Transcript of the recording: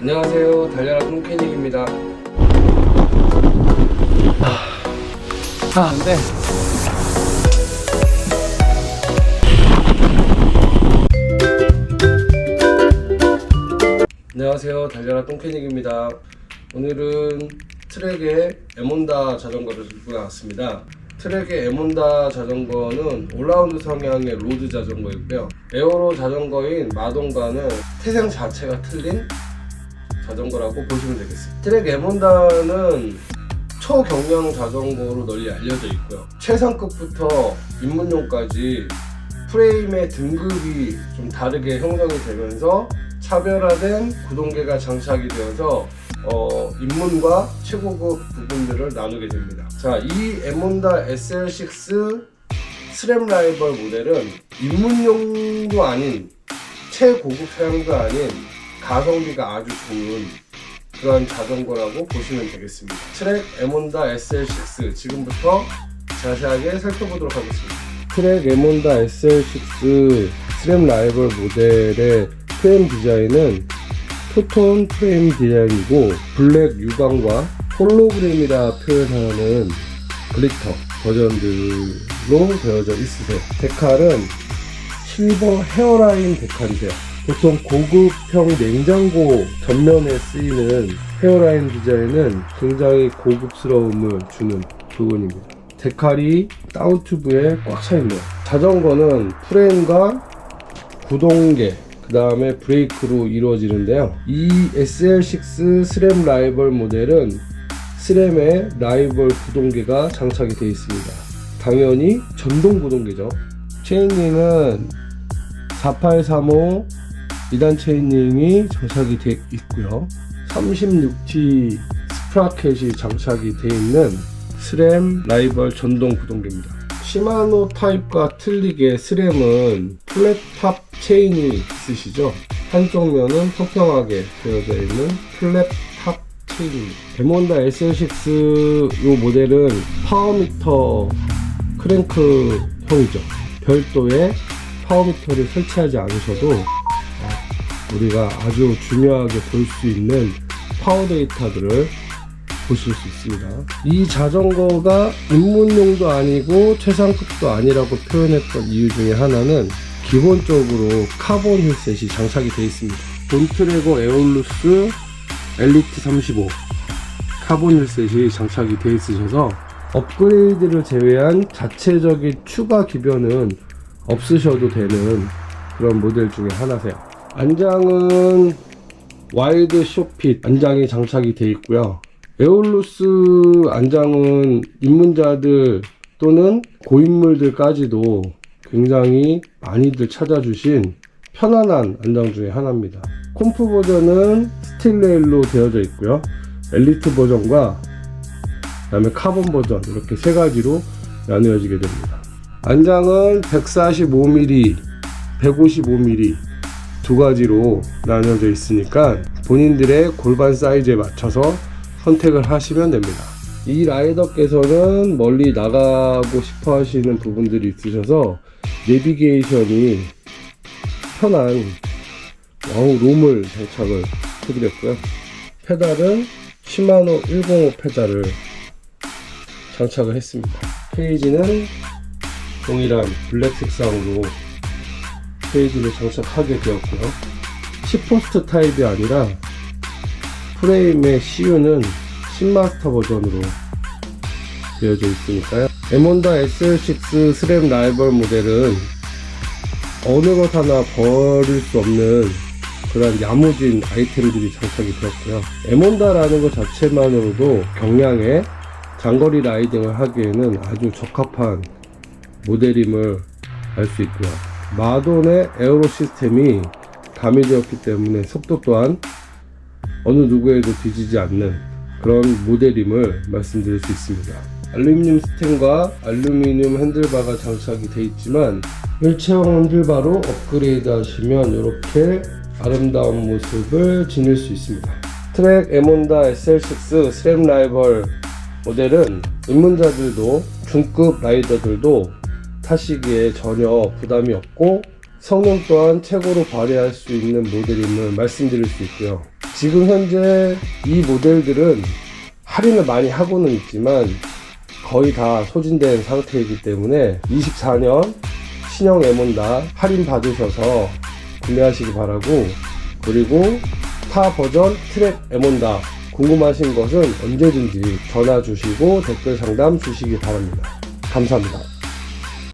안녕하세요. 달려라 똥캐닉입니다. 아, 근데 안녕하세요. 달려라 똥캐닉입니다. 오늘은 트랙의 에몬다 자전거를 들고 나왔습니다. 트랙의 에몬다 자전거는 올라운드 성향의 로드 자전거이고요. 에어로 자전거인 마동과는 태생 자체가 틀린 자전거라고 보시면 되겠습니다. 트랙 에몬다는 초경량 자전거로 널리 알려져 있고요. 최상급부터 입문용까지 프레임의 등급이 좀 다르게 형성이 되면서 차별화된 구동계가 장착이 되어서 어, 입문과 최고급 부분들을 나누게 됩니다. 자, 이 에몬다 SL6 스램 라이벌 모델은 입문용도 아닌 최고급 사양도 아닌 가성비가 아주 좋은 그런 자전거라고 보시면 되겠습니다. 트랙 에몬다 SL6 지금부터 자세하게 살펴보도록 하겠습니다. 트랙 에몬다 SL6 스램 라이벌 모델의 프레임 디자인은 투톤 프레임 디자인이고 블랙 유광과 홀로그램이라 표현하는 글리터 버전들로 되어져 있으세요. 데칼은 실버 헤어라인 데칼이세요. 보통 고급형 냉장고 전면에 쓰이는 헤어라인 디자인은 굉장히 고급스러움을 주는 부분입니다. 데칼이 다운 튜브에 꽉 차 있네요. 자전거는 프레임과 구동계, 그 다음에 브레이크로 이루어지는데요. 이 SL6 스램 라이벌 모델은 스램에 라이벌 구동계가 장착이 되어 있습니다. 당연히 전동 구동계죠. 체인링은 4835 2단 체인링이 장착이 되어 있고요. 36T 스프라켓이 장착이 되어 있는 스램 라이벌 전동 구동계입니다. 시마노 타입과 틀리게 스램은 플랫탑 체인이 있으시죠? 한쪽 면은 평평하게 되어져 있는 플랫탑 체인입니다. 데몬다 SL6 이 모델은 파워미터 크랭크 형이죠. 별도의 파워미터를 설치하지 않으셔도 어, 우리가 아주 중요하게 볼 수 있는 파워 데이터들을 보실 수 있습니다. 이 자전거가 입문용도 아니고 최상급도 아니라고 표현했던 이유 중에 하나는 기본적으로 카본 힐셋이 장착이 되어 있습니다. 본트레거 에올루스 엘리트 35 카본 힐셋이 장착이 되어 있으셔서 업그레이드를 제외한 자체적인 추가 기변은 없으셔도 되는 그런 모델 중에 하나세요. 안장은 와이드 쇼핏 안장이 장착이 되어 있고요. 에올루스 안장은 입문자들 또는 고인물들까지도 굉장히 많이들 찾아주신 편안한 안장 중에 하나입니다. 콤프 버전은 스틸레일로 되어져 있고요. 엘리트 버전과 그다음에 카본 버전 이렇게 세 가지로 나누어지게 됩니다. 안장은 145mm, 155mm 두 가지로 나뉘어져 있으니까 본인들의 골반 사이즈에 맞춰서 선택을 하시면 됩니다. 이 라이더께서는 멀리 나가고 싶어 하시는 부분들이 있으셔서 내비게이션이 편한 와우 롬을 장착을 해드렸고요. 페달은 시마노 105 페달을 장착을 했습니다. 페이지는 동일한 블랙 색상으로 페이지를 장착하게 되었고요. 10포스트 타입이 아니라 프레임의 CU는 신마스터 버전으로 되어져 있으니까요. 에몬다 SL6 스램 라이벌 모델은 어느 것 하나 버릴 수 없는 그런 야무진 아이템들이 장착이 되었고요. 에몬다라는 것 자체만으로도 경량의 장거리 라이딩을 하기에는 아주 적합한 모델임을 알 수 있고요. 마돈의 에어로 시스템이 가미되었기 때문에 속도 또한 어느 누구에도 뒤지지 않는 그런 모델임을 말씀드릴 수 있습니다. 알루미늄 스텐과 알루미늄 핸들바가 장착이 되어 있지만 일체형 핸들바로 업그레이드 하시면 이렇게 아름다운 모습을 지닐 수 있습니다. 트랙 에몬다 SL6 스램 라이벌 모델은 입문자들도 중급 라이더들도 타시기에 전혀 부담이 없고 성능 또한 최고로 발휘할 수 있는 모델임을 말씀드릴 수 있고요. 지금 현재 이 모델들은 할인을 많이 하고는 있지만 거의 다 소진된 상태이기 때문에 24년 신형 에몬다 할인 받으셔서 구매하시기 바라고 그리고 타 버전 트랙 에몬다 궁금하신 것은 언제든지 전화 주시고 댓글 상담 주시기 바랍니다. 감사합니다.